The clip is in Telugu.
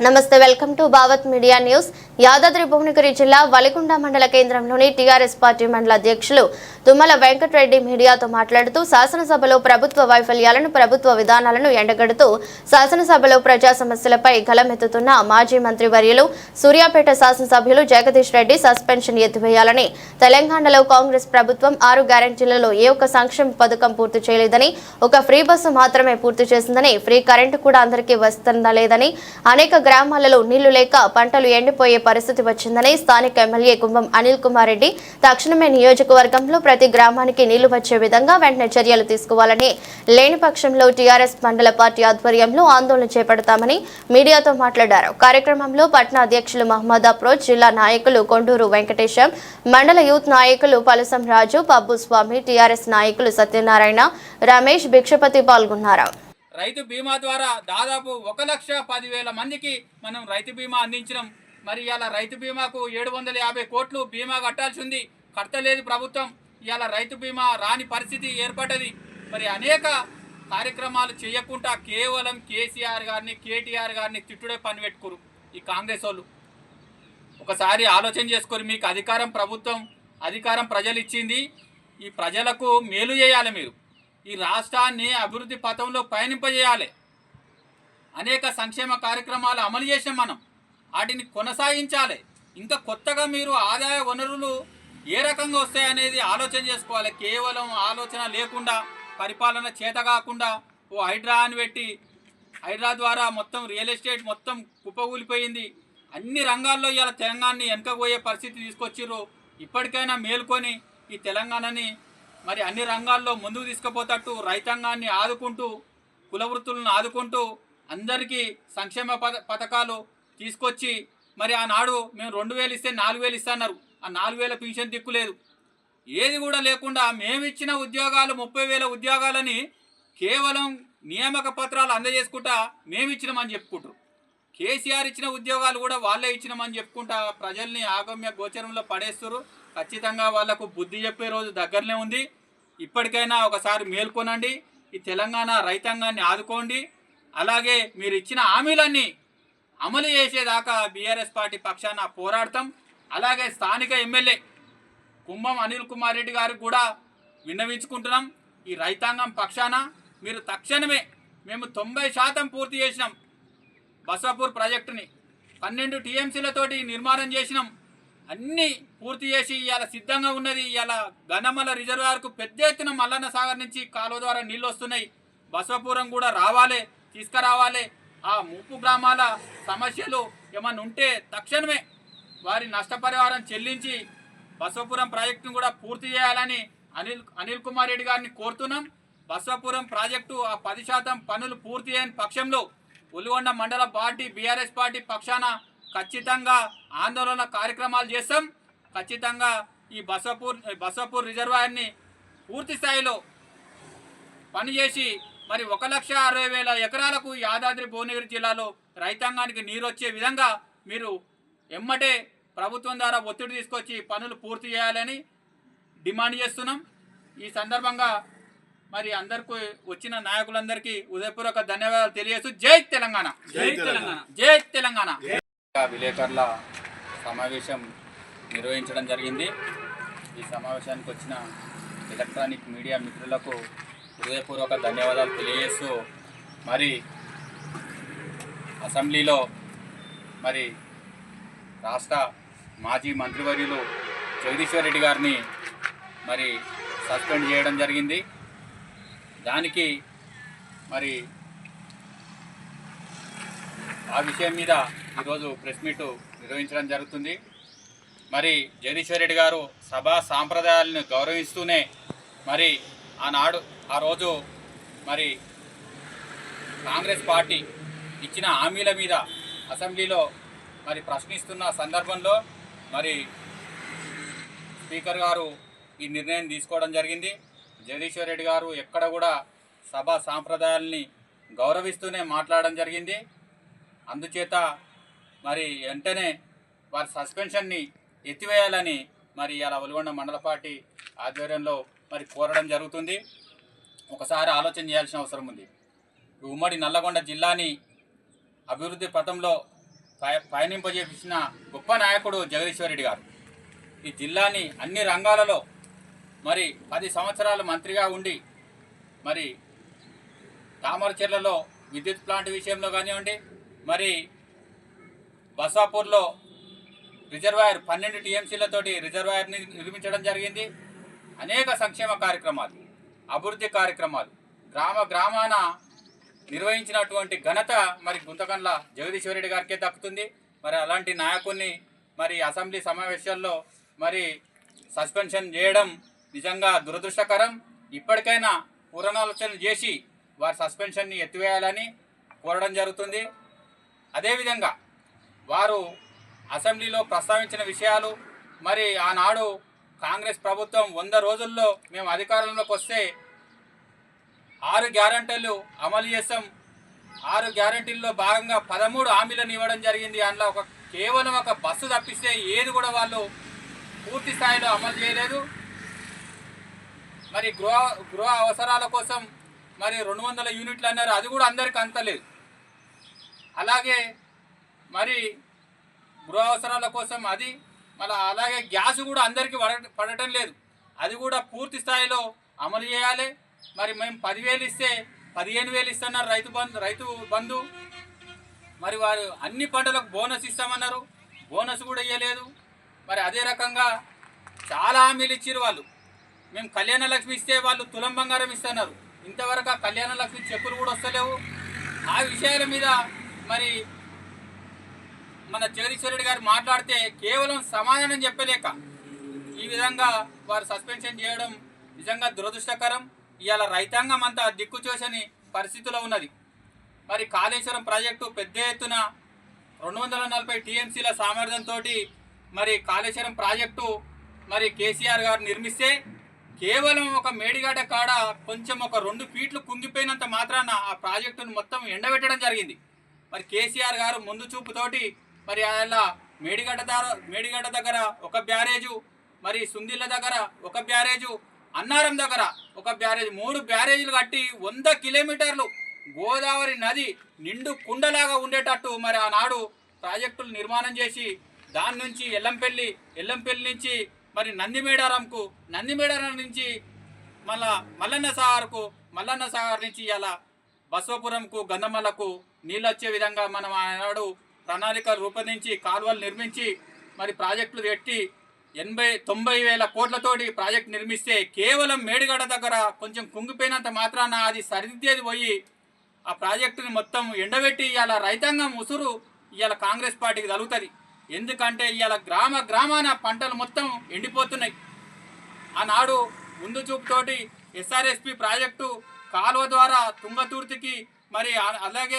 నమస్తే welcome to Bhavath media news. Yadadri Bhuvanagiri జిల్లా వలికొండ మండల కేంద్రంలోని టీఆర్ఎస్ పార్టీ మండల అధ్యక్షులు తుమ్మల వెంకటరెడ్డి మీడియాతో మాట్లాడుతూ శాసనసభలో ప్రభుత్వ వైఫల్యాలను ప్రభుత్వ విధానాలను ఎండగడుతూ శాసనసభలో ప్రజా సమస్యలపై గలమెత్తుతున్న మాజీ మంత్రి వర్యులు సూర్యాపేట శాసనసభ్యులు జగదీష్ రెడ్డి సస్పెన్షన్ ఎత్తివేయాలని తెలంగాణలో కాంగ్రెస్ ప్రభుత్వం ఆరు గ్యారెంటీలలో ఏ ఒక్క సంక్షేమ పథకం పూర్తి చేయలేదని ఒక ఫ్రీ బస్సు మాత్రమే పూర్తి చేసిందని ఫ్రీ కరెంటు కూడా అందరికీ వస్తుందా లేదని అనేక గ్రామాలలో నీళ్ళు లేక పంటలు ఎండిపోయే పరిస్థితి వచ్చిందని స్థానిక ఎమ్మెల్యే కుంభం అనిల్ కుమార్ రెడ్డి తక్షణమే నియోజకవర్గంలో ప్రతి గ్రామానికి నీళ్ళు వచ్చే విధంగా వెంటనే చర్యలు తీసుకోవాలని లేని పక్షంలో టీఆర్ఎస్ మండల పార్టీ ఆధ్వర్యంలో ఆందోళన చేపడతామని మీడియాతో మాట్లాడారు. కార్యక్రమంలో పట్నా అధ్యక్షులు మహమ్మద్ అప్రోచ్ జిల్లా నాయకులు కొండూరు వెంకటేశం మండల యూత్ నాయకులు పలసం రాజు పబ్బు స్వామి టీఆర్ఎస్ నాయకులు సత్యనారాయణ రమేష్ భిక్షపతి పాల్గొన్నారు. రైతు బీమా ద్వారా దాదాపు ఒక లక్ష పదివేల మందికి మనం రైతు బీమా అందించినాం. మరి ఇవాళ రైతు బీమాకు ఏడు వందల యాభై కోట్లు బీమా కట్టాల్సి ఉంది. కట్టలేదు ప్రభుత్వం. ఇవాళ రైతు బీమా రాని పరిస్థితి ఏర్పడ్డది. మరి అనేక కార్యక్రమాలు చేయకుండా కేవలం కేసీఆర్ గారిని కేటీఆర్ గారిని తిట్టుడే పని పెట్టుకోరు ఈ కాంగ్రెస్ వాళ్ళు. ఒకసారి ఆలోచన చేసుకొని మీకు అధికారం ప్రభుత్వం అధికారం ప్రజలు ఇచ్చింది. ఈ ప్రజలకు మేలు చేయాలి మీరు. ఈ రాష్ట్రాన్ని అభివృద్ధి పథంలో పయనింపజేయాలి. అనేక సంక్షేమ కార్యక్రమాలు అమలు చేసాం మనం. వాటిని కొనసాగించాలి. ఇంకా కొత్తగా మీరు ఆదాయ వనరులు ఏ రకంగా వస్తాయనేది ఆలోచన చేసుకోవాలి. కేవలం ఆలోచన లేకుండా పరిపాలన చేత కాకుండా ఓ హైడ్రా అని పెట్టి హైడ్రా ద్వారా మొత్తం రియల్ ఎస్టేట్ మొత్తం కుప్పగూలిపోయింది అన్ని రంగాల్లో ఇలా తెలంగాణని వెనకపోయే పరిస్థితి తీసుకొచ్చిర్రు. ఇప్పటికైనా మేల్కొని ఈ తెలంగాణని మరి అన్ని రంగాల్లో ముందుకు తీసుకుపోతట్టు రైతాంగాన్ని ఆదుకుంటూ కుల వృత్తులను ఆదుకుంటూ అందరికీ సంక్షేమ పథ పథకాలు తీసుకొచ్చి మరి ఆనాడు మేము రెండు వేలు ఇస్తే నాలుగు వేలు ఇస్తున్నారు ఆ నాలుగు వేల పింఛన్ దిక్కులేదు ఏది కూడా లేకుండా మేమిచ్చిన ఉద్యోగాలు ముప్పై వేల ఉద్యోగాలని కేవలం నియామక పత్రాలు అందజేసుకుంటా మేము ఇచ్చినామని చెప్పుకుంటారు. కేసీఆర్ ఇచ్చిన ఉద్యోగాలు కూడా వాళ్ళే ఇచ్చినామని చెప్పుకుంటా ప్రజల్ని ఆగమ్య గోచరంలో పడేస్తారు ఖచ్చితంగా వాళ్ళకు బుద్ధి చెప్పే రోజు దగ్గరనే ఉంది. ఇప్పటికైనా ఒకసారి మేల్కొనండి ఈ తెలంగాణ రైతాంగాన్ని ఆదుకోండి. అలాగే మీరు ఇచ్చిన హామీలన్నీ అమలు చేసేదాకా బీఆర్ఎస్ పార్టీ పక్షాన పోరాడతాం. అలాగే స్థానిక ఎమ్మెల్యే కుంభం అనిల్ కుమార్ రెడ్డి గారికి కూడా విన్నవించుకుంటున్నాం. ఈ రైతాంగం పక్షాన మీరు తక్షణమే మేము తొంభై శాతం పూర్తి చేసినాం. బసాపూర్ ప్రాజెక్టుని పన్నెండు టీఎంసీలతోటి నిర్మాణం చేసినాం. అన్నీ పూర్తి చేసి ఇవాళ సిద్ధంగా ఉన్నది. ఇవాళ గన్నమల రిజర్వాయర్కు పెద్ద ఎత్తున మల్లన్న సాగర్ నుంచి కాలువ ద్వారా నీళ్ళు వస్తున్నాయి. బసవపురం కూడా రావాలి తీసుకురావాలి. ఆ ముప్పు గ్రామాల సమస్యలు ఏమన్నా ఉంటే తక్షణమే వారి నష్టపరిహారం చెల్లించి బసవపురం ప్రాజెక్టును కూడా పూర్తి చేయాలని అనిల్ అనిల్ కుమార్ రెడ్డి గారిని కోరుతున్నాం. బసవపురం ప్రాజెక్టు ఆ పది శాతం పనులు పూర్తి అయిన పక్షంలో ఉల్లిగొండ మండల పార్టీ బీఆర్ఎస్ పార్టీ పక్షాన ఖచ్చితంగా ఆందోళన కార్యక్రమాలు చేస్తాం. ఖచ్చితంగా ఈ బసవపూర్ బసవపూర్ రిజర్వాయర్ని పూర్తి స్థాయిలో పనిచేసి మరి ఒక లక్ష అరవై వేల ఎకరాలకు యాదాద్రి భువనగిరి జిల్లాలో రైతాంగానికి నీరు వచ్చే విధంగా మీరు ఎమ్మటే ప్రభుత్వం ద్వారా ఒత్తిడి తీసుకొచ్చి పనులు పూర్తి చేయాలని డిమాండ్ చేస్తున్నాం. ఈ సందర్భంగా మరి అందరికి వచ్చిన నాయకులందరికీ ఉదయపూర్వక ధన్యవాదాలు తెలియజేస్తూ జై తెలంగాణ. జై తెలంగాణ. జై తెలంగాణ. విలేకరుల సమావేశం నిర్వహించడం జరిగింది. ఈ సమావేశానికి వచ్చిన ఎలక్ట్రానిక్ మీడియా మిత్రులకు హృదయపూర్వక ధన్యవాదాలు తెలియజేస్తూ మరి అసెంబ్లీలో మరి రాష్ట్ర మాజీ మంత్రివర్యులు జగదీశ్వర్ రెడ్డి గారిని మరి సస్పెండ్ చేయడం జరిగింది. దానికి మరి ఆ విషయం మీద ఈరోజు ప్రెస్ మీట్ నిర్వహించడం జరుగుతుంది. మరి జగదీశ్వర్ రెడ్డి గారు సభా సాంప్రదాయాలను గౌరవిస్తూనే మరి ఆనాడు ఆ రోజు మరి కాంగ్రెస్ పార్టీ ఇచ్చిన హామీల మీద అసెంబ్లీలో మరి ప్రశ్నిస్తున్న సందర్భంలో మరి స్పీకర్ గారు ఈ నిర్ణయం తీసుకోవడం జరిగింది. జగదీశ్వర్ రెడ్డి గారు ఎక్కడ కూడా సభా సాంప్రదాయాల్ని గౌరవిస్తూనే మాట్లాడడం జరిగింది. అందుచేత మరి వెంటనే వారి సస్పెన్షన్ని ఎత్తివేయాలని మరి ఇలా ఒలిగొండ మండల పార్టీ ఆధ్వర్యంలో మరి కోరడం జరుగుతుంది. ఒకసారి ఆలోచన చేయాల్సిన అవసరం ఉంది. ఉమ్మడి నల్లగొండ జిల్లాని అభివృద్ధి పథంలో పయ- పయనింపజేసిన గొప్ప నాయకుడు జగదీశ్వరరెడ్డి గారు. ఈ జిల్లాని అన్ని రంగాలలో మరి పది సంవత్సరాలు మంత్రిగా ఉండి మరి తామరచెర్లలో విద్యుత్ ప్లాంట్ విషయంలో కానివ్వండి మరి బసాపూర్లో రిజర్వాయర్ పన్నెండు టీఎంసీలతోటి రిజర్వాయర్ని నిర్మించడం జరిగింది. అనేక సంక్షేమ కార్యక్రమాలు అభివృద్ధి కార్యక్రమాలు గ్రామ గ్రామాన నిర్వహించినటువంటి ఘనత మరి గుంతకండ్ల జగదీశ్వరరెడ్డి గారికే దక్కుతుంది. మరి అలాంటి నాయకుడిని మరి అసెంబ్లీ సమావేశాల్లో మరి సస్పెన్షన్ చేయడం నిజంగా దురదృష్టకరం. ఇప్పటికైనా పునరాలోచన చేసి వారి సస్పెన్షన్ని ఎత్తివేయాలని కోరడం జరుగుతుంది. అదేవిధంగా వారు అసెంబ్లీలో ప్రస్తావించిన విషయాలు మరి ఆనాడు కాంగ్రెస్ ప్రభుత్వం వంద రోజుల్లో మేము అధికారంలోకి వస్తే ఆరు గ్యారంటీలు అమలు చేస్తాం ఆరు గ్యారంటీల్లో భాగంగా పదమూడు హామీలను ఇవ్వడం జరిగింది. అందులో ఒక కేవలం ఒక బస్సు తప్పిస్తే ఏది కూడా వాళ్ళు పూర్తి స్థాయిలో అమలు చేయలేదు. మరి గృహ గృహ అవసరాల కోసం మరి రెండు వందల యూనిట్లు అన్నారు. అది కూడా అందరికి అంతలేదు అలాగే మరి గృహ అవసరాల కోసం అది మళ్ళీ అలాగే గ్యాస్ కూడా అందరికీ పడ పడటం లేదు. అది కూడా పూర్తి స్థాయిలో అమలు చేయాలి. మరి మేము పదివేలు ఇస్తే పదిహేను వేలు ఇస్తున్నారు రైతు బంధు రైతు బంధు. మరి వారు అన్ని పంటలకు బోనస్ ఇస్తామన్నారు. బోనస్ కూడా ఇవ్వలేదు మరి అదే రకంగా చాలా హామీలు ఇచ్చారు వాళ్ళు. మేము కళ్యాణ లక్ష్మి ఇస్తే వాళ్ళు తులం బంగారం ఇస్తున్నారు. ఇంతవరకు ఆ కళ్యాణ లక్ష్మి చెప్పులు కూడా వస్తలేవు. ఆ విషయాల మీద మరి మన జగదీశ్వర గారు మాట్లాడితే కేవలం సమాధానం చెప్పలేక ఈ విధంగా వారు సస్పెన్షన్ చేయడం నిజంగా దురదృష్టకరం. ఇవాళ రైతాంగం అంతా దిక్కుచోసని పరిస్థితిలో ఉన్నది. మరి కాళేశ్వరం ప్రాజెక్టు పెద్ద ఎత్తున రెండు వందల నలభై టీఎంసీల సామర్థ్యంతో మరి కాళేశ్వరం ప్రాజెక్టు మరి కేసీఆర్ గారు నిర్మిస్తే కేవలం ఒక మేడిగడ్డ కాడ కొంచెం ఒక రెండు ఫీట్లు కుంగిపోయినంత మాత్రాన ఆ ప్రాజెక్టును మొత్తం ఎండబెట్టడం జరిగింది. మరి కేసీఆర్ గారు ముందు చూపుతోటి మరి అలా మేడిగడ్డ దార మేడిగడ్డ దగ్గర ఒక బ్యారేజు మరి సుందిళ్ళ దగ్గర ఒక బ్యారేజు అన్నారం దగ్గర ఒక బ్యారేజ్ మూడు బ్యారేజీలు కట్టి వంద కిలోమీటర్లు గోదావరి నది నిండు కుండలాగా ఉండేటట్టు మరి ఆనాడు ప్రాజెక్టులు నిర్మాణం చేసి దాని నుంచి ఎల్లంపల్లి ఎల్లంపల్లి నుంచి మరి నందిమేడారంకు నందిమేడారం నుంచి మళ్ళా మల్లన్న సాగర్కు మల్లన్న సాగర్ నుంచి ఇలా బసవపురంకు గంధమలకు నీళ్ళు వచ్చే విధంగా మనం ఆనాడు ప్రణాళికలు రూపొందించి కాలువలు నిర్మించి మరి ప్రాజెక్టులు పెట్టి ఎనభై తొంభై వేల కోట్లతోటి ప్రాజెక్ట్ నిర్మిస్తే కేవలం మేడిగడ దగ్గర కొంచెం కుంగిపోయినంత మాత్రాన అది సరిదిద్దేది పోయి ఆ ప్రాజెక్టుని మొత్తం ఎండబెట్టి ఇవాళ రైతాంగం ఉసురు ఇవాళ కాంగ్రెస్ పార్టీకి తగులుతుంది. ఎందుకంటే ఇవాళ గ్రామ గ్రామాన పంటలు మొత్తం ఎండిపోతున్నాయి. ఆనాడు ముందు చూపుతోటి ఎస్ఆర్ఎస్పి ప్రాజెక్టు కాలువ ద్వారా తుంగతూర్తికి మరి అలాగే